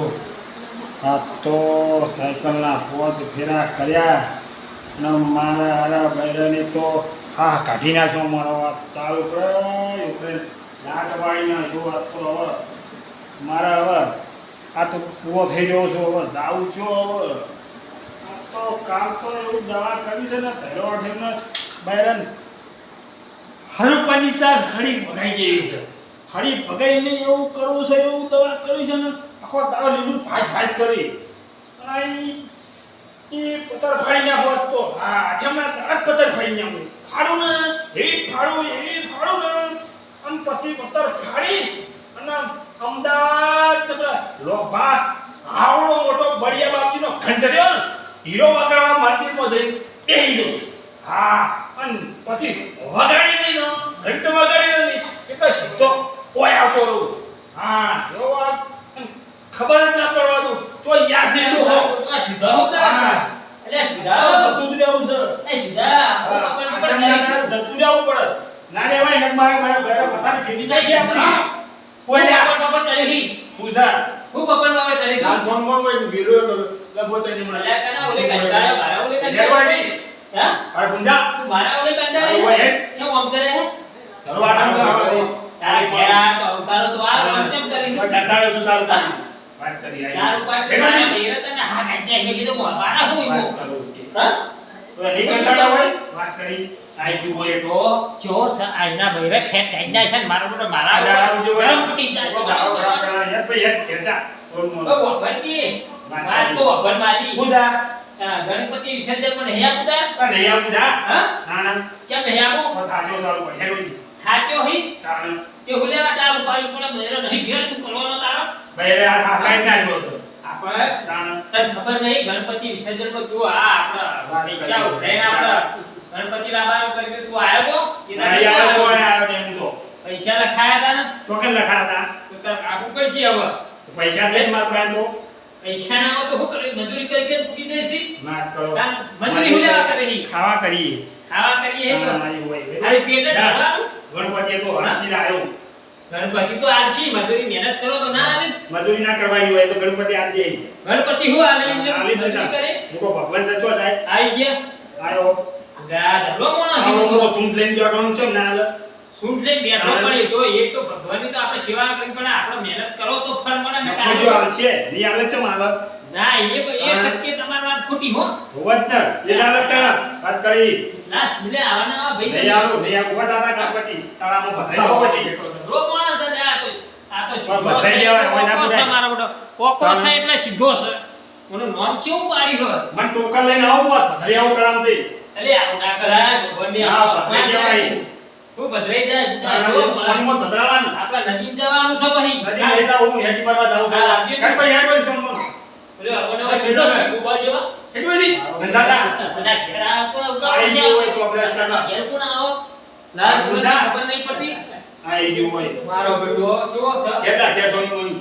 છું આ તો સાયકલના પોચ ફેરા કર્યા અને મારા હારા બૈરાને તો હા કાઢી નાખ્યો મારો વાત ચાલુ ઉપરે લાટ વાળી નાખ્યો આ તો હવે. મારા હવે આ તો પૂરો થઈ ગયો છું, હવે જાઉં છું હવે. આ તો કામ તો એવું દવા કરી છે ને, પહેલો અઠેરને બૈરન હરુપાની ચાર હળી ભગાઈ જેવી છે. હળી ભગાઈ નહીં એવું કરવું છે, એવું દવા કરી છે ને આખો દાડો લીલું ભાજ ભાજ કરી. આઈ એ પતર ફાડી આજ તો. હા, જમણા દાંત પતર ફાડી નાખું. ફાડું ને એવી ફાડું એવી ફાડું ને. આમ પછી પતર ફાડી અને અમદાવાદ લોભા આવડો મોટો બળિયા બાપજીનો ખંજર્યો ને, હીરો વગાડવા મંદિરમાં જઈ બેહી જો હા, અને પછી વગાડી નહીં નો, ઘંટ વગાડી નહીં એટલે સીધો કોઈ આવતો રહું. હા એવો ખબર જ ના પડવા દઉં. તો યાર સીધું હો. આ સીધા હો કરા સા એટલે સીધા જતું જ રહેવું છે. એ સીધા. હું. હા. તારે જતું રહેવું પડે. ના રે ભાઈ ને મારા મારા બેરા પછાડી ફેરી એ નાખી સુધા, કોઈ લ્યા પકડ પકડ કરી હતી. પૂછા હું પકડ પકડ કરી નામ ફોન ફોન કોઈ લગો છે નહીં મને. લે કના ઓલે કંટાળ્યો, મારા ઓલે. નહીં હા? અરે પૂંજા. તું મારા ઓલે અરે કંટાળ્યો? ઓય હે. શું આમ કરે છે? ઘરવાળા તો આવે તારા કેરા તો અવતારો તો આ પંચમ કરી? શું તારું કામ? વાત કરી આવી ચાર ઉપાડ ભેગા કરી, નહીં. ઘેર તને હા કાઢી નાખ્યો, કીધું, હું હોય હું કે. હા? તો નહીં કરતા હોય? વાત કરી આઈ જુઓ એ તો જો સ આજના ભૈરવ ખેત કાઢી નાખશે ને મારા બેટો મારા દાડાનું જે હોય ગરમ થઈ જશે. દાડો ખરાબ યાર ભાઈ યાર ખેંચા જા. છોડ મોર. ઓ વભરજી, વાત તો વભર મારી. પૂજા ગણપતિ વિસર્જન પણ નહીં આપું પણ આ નહીં આવું જા હા? ના ના કેમ નહીં આપું? તો ચાલુ હેડો ઈ. થાક્યો હી? તાણે તે હું ચાલુ પાડી પડે, ભૈરવ નહીં ઘેર શું કરવાનો તારો? આ હાકાઈ ના જો તો. આપણે તને ખબર નહીં ગણપતિ વિસર્જનમાં તું આ આપણા પૈસા ઉઘરાઈને આપણે ગણપતિ લાવવાનો કરી તું આયો તો? એ ના તારે તો કેવા આયો ને હું તો. પૈસા લખાયા હતા ને? ચોકે લખાતા તો તાર આપવું પડશે હવે. પૈસા દે માર પાસે તો. પૈસા ના તો હું કરી મજૂરી કરી કે પૂરી દેસી ના કરો મજૂરી હું લેવા કરે? નહીં ખાવા કરીએ. ખાવા કરીએ તો. મારી હોય. અરે પેટ જા. તો હરશી લાયો ગણપતિ તો આલસી મજૂરી મહેનત કરો તો ના આલે મજૂરી ના કરવાની હોય તો ગણપતિ આ દે ગણપતિ હું આલે એમને આલી મજૂરી કરે? મુકો ભગવાન સચો જાય. આઈ ગયા? આયો. ગા ધબલો માણસ છે. તો સૂંઢ લઈને બેઠો છે ના હાલે. સૂંઢ લઈને બેઠો હા. પડે તો એક તો ભગવાનની તો આપણે સેવા કરવી પડે આપણે મહેનત કરો તો ફળ મળે ને નફો જો છે નહીં હાલે છે મારે ના એ એ શક્ય તમારી વાત ખોટી હો જ એ હાલે વાત કરી ના મિલે આવના ભાઈ નહીં આવું નહીં આવું વાત આતા કાપટી તારામાં તો હોય છે. ધબલો માણસ છે ને આ તો આ તો સીધો છે. લેવાય, હોય ના પૂછે. મારો બેટો. કોકો છે એટલે સીધો છે મને નામ કેવું પાડ્યું હોય મને ટોકન લઈને આવો વાત ભરી આવું કરામ છે અલે આવું ના કરાય ભગવાનની ના, આવો ભદ્રાઈ જવાય. હું ભદ્રાઈ જાય. ફોનમાં ભદ્રાવાનું. આપણે નજીક જવાનું છે ભાઈ નદી લેતા હું હેડી મારવા જાઉં છું. કઈ ભાઈ હેડો મને. ઓલો આપણને કેટલો છે ઊભા જેવા હેડો હેડી. બધા ઘેર તો ઉતાવળ આવી હોય તો અભ્યાસ કરવા. ઘેર કોણ આવો લાલ ખબર નહીં પડતી આવી એ હોય. મારો બેટો જો સર કેતા કે સોની કોઈ.